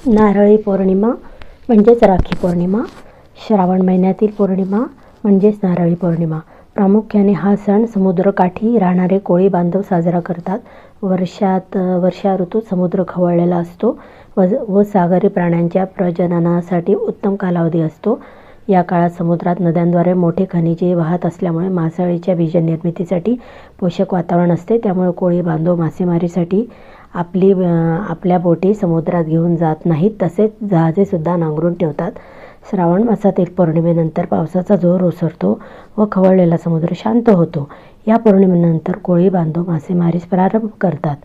नारळी पौर्णिमा म्हणजेच राखी पौर्णिमा श्रावण महिन्यातील पौर्णिमा म्हणजेच नारळी पौर्णिमा. प्रामुख्याने हा सण समुद्रकाठी राहणारे कोळी बांधव साजरा करतात. वर्षात वर्षा ऋतूत समुद्र खवळलेला असतो व व सागरी प्राण्यांच्या प्रजननासाठी उत्तम कालावधी असतो. या काळात समुद्रात नद्यांद्वारे मोठे खनिजे वाहत असल्यामुळे मासळीच्या बीजनिर्मितीसाठी पोषक वातावरण असते. त्यामुळे कोळी बांधव मासेमारीसाठी आपली आपल्या बोटी समुद्रात घेऊन जात नाहीत. तसेच जहाजेसुद्धा नांगरून ठेवतात. श्रावण मासातील पौर्णिमेनंतर पावसाचा जोर ओसरतो व खवळलेला समुद्र शांत होतो. या पौर्णिमेनंतर कोळी बांधव मासेमारीस प्रारंभ करतात.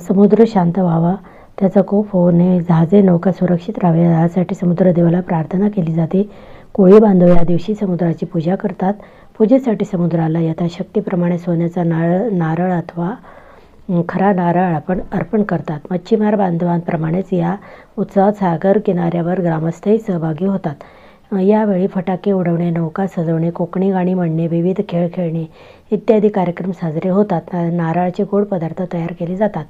समुद्र शांत व्हावा त्याचा कोप होऊ नये जहाजे नौका सुरक्षित राहावे यासाठी समुद्रदेवाला प्रार्थना केली जाते. कोळी बांधव या दिवशी समुद्राची पूजा करतात. पूजेसाठी समुद्राला यथाशक्तीप्रमाणे सोन्याचा नारळ नारळ अथवा खरा नारळ आपण अर्पण करतात. मच्छीमार बांधवांप्रमाणेच या उत्सवात सागर किनाऱ्यावर ग्रामस्थही सहभागी होतात. यावेळी फटाके उडवणे नौका सजवणे कोकणी गाणी म्हणणे विविध खेळ खेळणे इत्यादी कार्यक्रम साजरे होतात. नारळाचे गोड पदार्थ तयार केले जातात.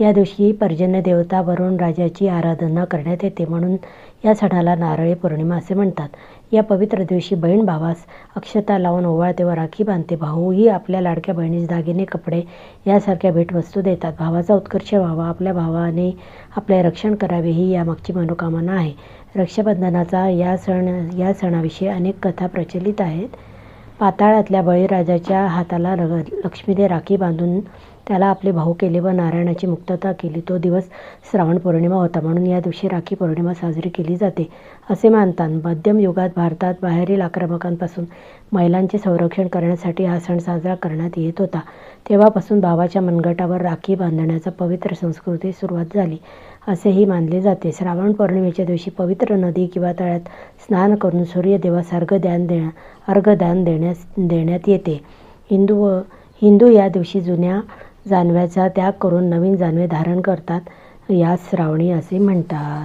या दिवशी पर्जन्य देवता वरुण राजाची आराधना करण्यात येते म्हणून या सणाला नारळी पौर्णिमा असे म्हणतात. या पवित्र दिवशी बहीण भावास अक्षता लावून ओवाळते व राखी बांधते. भाऊही आपल्या लाडक्या बहिणीस दागिने कपडे यासारख्या भेटवस्तू देतात. भावाचा उत्कर्ष व्हावा आपल्या भावाने आपले रक्षण करावे ही यामागची मनोकामना आहे. रक्षाबंधनाचा या सण या सणाविषयी अनेक कथा प्रचलित आहेत. पाताळातल्या बळीराजाच्या हाताला लक्ष्मीने राखी बांधून त्याला आपले भाऊ केले व नारायणाची मुक्तता केली. तो दिवस श्रावण पौर्णिमा होता म्हणून या दिवशी राखी पौर्णिमा साजरी केली जाते. असे मानतात मध्यम युगात भारतात बाहेरील आक्रमकांपासून महिलांचे संरक्षण करण्यासाठी हा सण साजरा करण्यात येत होता. तेव्हापासून भावाच्या मनगटावर राखी बांधण्याचा पवित्र संस्कृती सुरुवात झाली. असेही मानले जाते. श्रावण पौर्णिमेच्या दिवशी पवित्र नदी किंवा तळ्यात स्नान करून सूर्यदेवास अर्घदान देण्या अर्घदान देण्यास देण्यात येते. हिंदू व हिंदू या दिवशी जुन्या जानव्याचा त्याग करून नवीन जानवे धारण करतात यास श्रावणी असे म्हणतात.